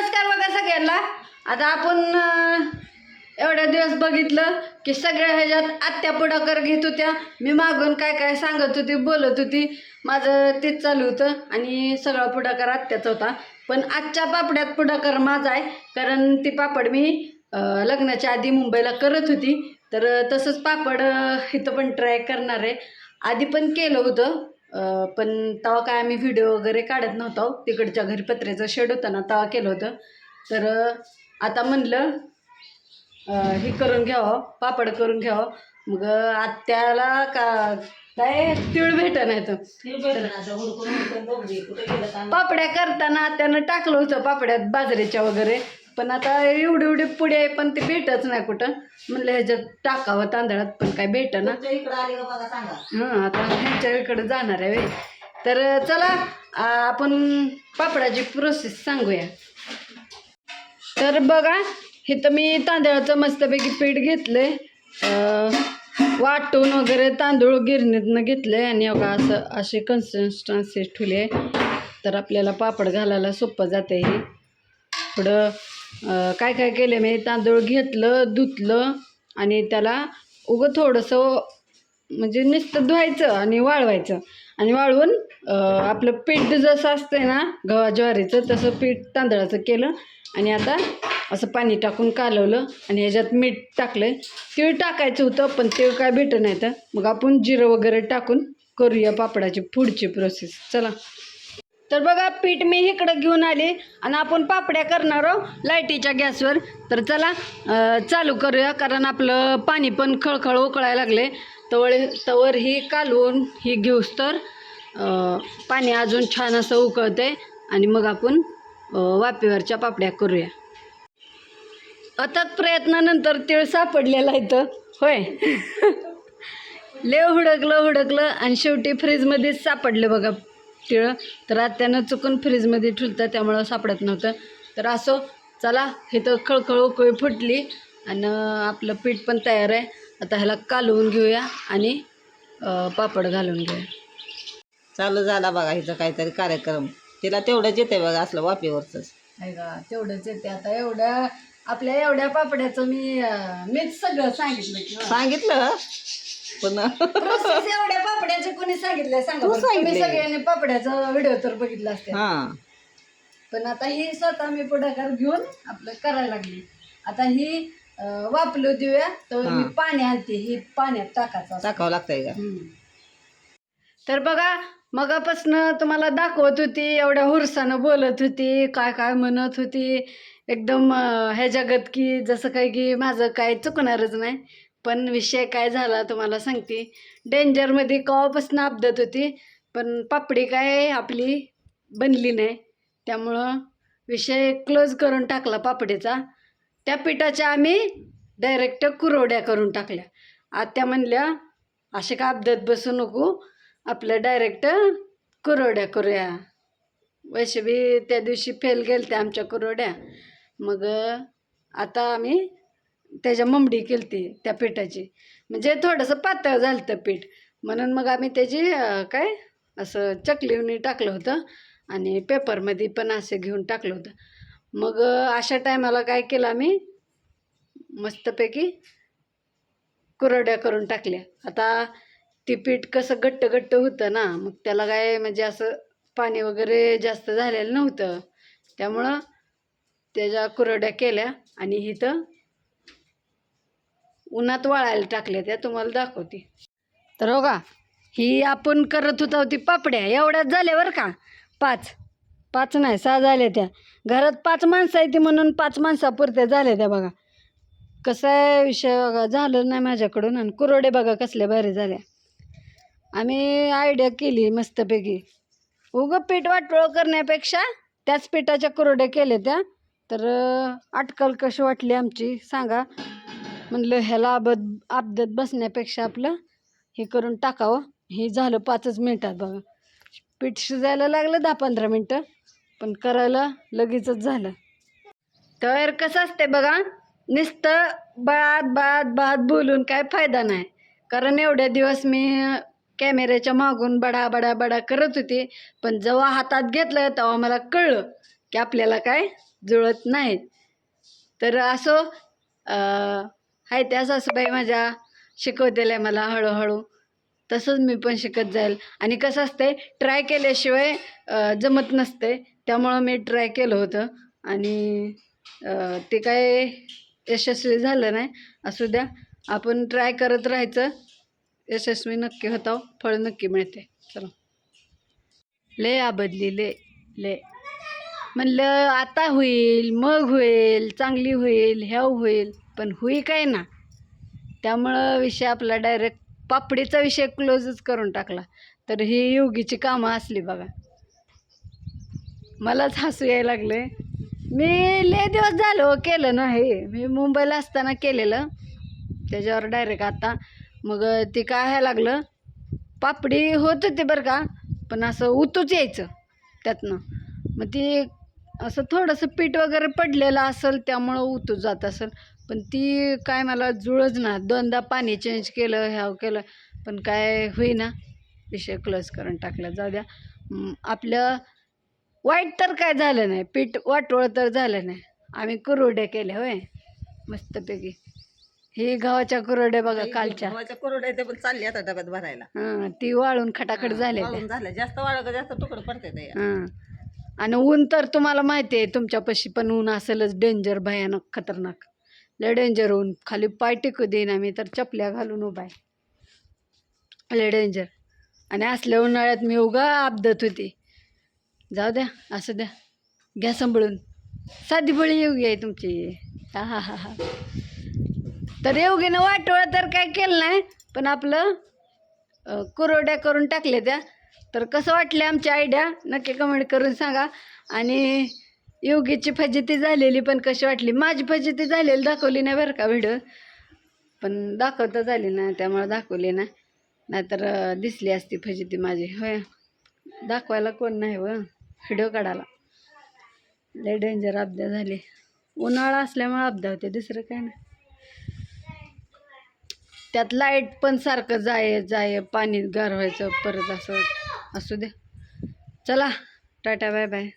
नमस्कार बघा सगळ्यांना. आता आपण एवढ्या दिवस बघितलं की सगळ्या ह्याच्यात आत्या पुढाकार घेत होत्या. मी मागून काय काय सांगत होती बोलत होती. माझं तेच चालू होतं आणि सगळा पुढाकार आत्याचा होता. पण आजच्या पापड्यात पुढाकार माझा आहे कारण ती पापड मी लग्नाच्या आधी मुंबईला करत होती. तर तसंच पापड इथं पण ट्राय करणार आहे. आधी पण केलं होतं पण तेव्हा काय आम्ही व्हिडिओ वगैरे काढत नव्हतो. तिकडच्या घरी पत्र्याचं शेड होतं ना तेव्हा केलं होतं. तर आता म्हणलं हे करून घ्यावं पापड करून घ्यावं. मग आत्याला का काय तिळ भेट नाही पापड्या करताना त्यानं टाकलं होतं पापड्यात बाजरीच्या वगैरे. पण आता एवढी एवढी पुढे आहे पण ते भेटच नाही कुठं. म्हणलं ह्याच्यात टाकावं तांदळात पण काय भेटना. हां आता ह्यांच्या इकडे जाणार आहे. तर चला आपण पापडाची प्रोसेस सांगूया. तर बघा इथं मी तांदळाचं मस्तपैकी पीठ घेतलंय. अं, वाटून वगैरे तांदूळ गिरणीतनं घेतलंय आणि बघा असं अशी कन्सिस्टन्सी ठेवली आहे. तर आपल्याला पापड घालायला सोपं जाते हे. थोडं काय काय केलं मी म्हणजे तांदूळ घेतलं धुतलं आणि त्याला उगं थोडंसं म्हणजे नुसतं धुवायचं आणि वाळवायचं. आणि वाळवून आपलं पीठ जसं असतंय ना गव्हा ज्वारीचं तसं पीठ तांदळाचं केलं आणि आता असं पाणी टाकून कालवलं आणि ह्याच्यात मीठ टाकलं आहे तीळ टाकायचं होतं पण ते काय भेटत नाही तर. मग आपण जिरं वगैरे टाकून करूया पापडाची पुढची प्रोसेस चला. तर बघा पीठ मी इकडं घेऊन आले आणि आपण पापड्या करणार आहोत लाईटीच्या गॅसवर. तर चला चालू करूया कारण आपलं पाणी पण खळखळ उकळायला लागले. तवळ तवर ही कालवून ही घेऊस तर पाणी अजून छान असं उकळते आणि मग आपण वापीवरच्या पापड्या करूया. अथक प्रयत्नानंतर तीळ सापडलेला तर होय. लेव हुडकलं हुडकलं आणि शेवटी फ्रीजमध्येच सापडलं बघा. तिळं तर आज त्यानं चुकून फ्रीजमध्ये ठुलतं त्यामुळं सापडत नव्हतं. तर असो चला हे तर खळखळ उकळी फुटली आणि आपलं पीठ पण तयार आहे. आता ह्याला कालवून घेऊया आणि पापड घालून घेऊया. चालू झाला बघा हिचा काहीतरी कार्यक्रम. तिला तेवढंच येते बघा असलं वाफेवरच आहे का तेवढंच येते आता एवढ्या आपल्या एवढ्या पापड्याचं मी मीच सगळं सांगितलं किंवा सांगितलं? पण एवढ्या पापड्याचं कोणी सांगितलंय सांगा तू बरं. तुम्ही सांगितलंय. सगळ्यांनी पापड्याचा व्हिडिओ तर बघितला असते हा पण आता ही स्वतः मी पुढाकार घेऊन आपलं करायला लागली आता ही अं, वापलो देऊया तर हा. मी पाणी आणते ही पाण्यात टाकायचं असतं. टाकावं लागतंय का हम्म. तर बघा मगापासनं तुम्हाला दाखवत होती एवढ्या हुरसानं बोलत होती काय काय म्हणत होती एकदम अं, ह्या जगात की जसं काय की माझं काय चुकणारच नाही पण विषय काय झाला तुम्हाला सांगते. डेंजरमध्ये कवापासून अपदत होती पण पापडी काय आपली बनली नाही. त्यामुळं विषय क्लोज करून टाकला पापडीचा. त्या पिठाच्या आम्ही डायरेक्ट कुरवड्या करून टाकल्या. आत्या म्हणल्या असे का अपदत बसू नको आपलं डायरेक्ट कुरवड्या करूया. वैशवी त्या दिवशी फेल गेल त्या आमच्या कुरवड्या. मग आता आम्ही त्याच्या ममडी केलती त्या पिठाची. म्हणजे थोडंसं पातळ झालं होतं पीठ. म्हणून मग आम्ही त्याची काय असं चकलीवणी टाकलं होतं आणि पेपरमध्ये पण असे घेऊन टाकलं होतं. मग अशा टायमाला काय केलं आम्ही? मस्तपैकी कुरड्या करून टाकल्या. आता ती पीठ कसं घट्ट घट्ट होतं ना मग त्याला काय म्हणजे असं पाणी वगैरे जास्त झालेलं नव्हतं. त्यामुळं त्याच्या कुरड्या केल्या आणि इथं उन्हात वाळायला टाकल्या त्या तुम्हाला दाखवते. तर हो का? ही आपण करत होतो ती पापड्या एवढ्याच झाल्या बरं का? पाच. पाच नाही सहा झाल्या त्या. घरात पाच माणसं आहे ती म्हणून पाच माणसापुरत्या झाल्या त्या बघा. कसं आहे विषय बघा झालं नाही माझ्याकडून आणि कुरवडे बघा कसल्या भारी झाल्या. आम्ही आयडिया केली मस्तपैकी. उगं पीठ वाटोळं करण्यापेक्षा त्याच पिठाच्या कुरवड्या केल्या त्या. तर अटकल कशी वाटली आमची सांगा. म्हणलं ह्याला अबद आपदत बसण्यापेक्षा आपलं हे करून टाकावं. हे झालं पाचच मिनटात बघा. पीठ शिजायला लागलं दहा पंधरा मिनटं पण करायला लगेचच झालं. तर कसं असते बघा नुसतं बाद बाद बाद बोलून काय फायदा नाही. कारण एवढ्या दिवस मी कॅमेऱ्याच्या मागून बडा बडा बडा करत होती पण जेव्हा हातात घेतलं तेव्हा मला कळलं की आपल्याला काय जुळत नाही. तर असो आहे त्या सासूबाई माझ्या शिकवतेल्या मला हळूहळू. तसंच मी पण शिकत जाईल. आणि कसं असते ट्राय केल्याशिवाय जमत नसते. त्यामुळं मी ट्राय केलं होतं. आणि ते काय यशस्वी झालं नाही. असू द्या आपण ट्राय करत राहायचं. यशस्वी नक्की होता फळ नक्की मिळते. चला. ले आबदली ले ले म्हणलं आता होईल मग होईल चांगली होईल ह्या होईल. पण होई काय ना? त्यामुळं विषय आपला डायरेक्ट पापडीचा विषय क्लोजच करून टाकला. तर ही योगीची कामं असली बघा. मलाच हसू यायला लागले. मी लय दिवस झालो हो केलं ना हे. मी मुंबईला असताना केलेलं. त्याच्यावर डायरेक्ट आता मग ती काय लागलं? पापडी होत होती बरं का पण असं उतूच यायचं त्यातनं. मग ती असं थोडंसं पीठ वगैरे पडलेलं असेल त्यामुळं उतू जात असेल. पण ती काय मला जुळच ना. दोनदा पाणी चेंज केलं ह्याव केलं पण काय होईना. विषय क्लोज करून टाकला. जाऊ द्या आपलं वाईट तर काय झालं नाही. पीठ वाटोळ तर झालं नाही. आम्ही कुरोड्या केल्या होय. मस्तपैकी. ही गव्हाच्या कुरोड्या बघा कालच्या. ते पण चालली आता डब्यात भरायला. हां ती वाळून खटाखट झाले वाळून झालं जास्त वाळ जास्त तुकडं पडते ते. आणि ऊन तर तुम्हाला माहिती आहे तुमच्यापाशी पण ऊन असेलच डेंजर भयानक खतरनाक. लय डेंजर खाली पाय टिकू देईन आम्ही तर चपल्या घालून उभा आहे. लय डेंजर आणि असल्या उन्हाळ्यात मी उगा आपदत होती. जाऊ द्या असं द्या. घ्या सांभाळून. साधी बळी येऊ आहे तुमची. हा हा हा हा. तर येऊगीनं वाटोळं तर काय केलं नाही पण आपलं कुरोड्या करून टाकल्या त्या. तर कसं वाटले आमची आयडिया नक्की कमेंट करून सांगा. आणि योगीची फजिती झालेली पण कशी वाटली? माझी फजिती झालेली दाखवली नाही बरं का व्हिडिओ पण दाखवता झाली ना त्यामुळे दाखवली नाही नाहीतर दिसली असती फजिती माझी. होय. दाखवायला कोण नाही व. व्हिडिओ काढायला. लय डेंजर अपघात झाले. उन्हाळा असल्यामुळे अपघात होते. दुसरं काय नाही. त्यात लाइट पण सारखं जाय जाय पाणी गार व्हायचं परत असं असू द्या चला. Tata bye bye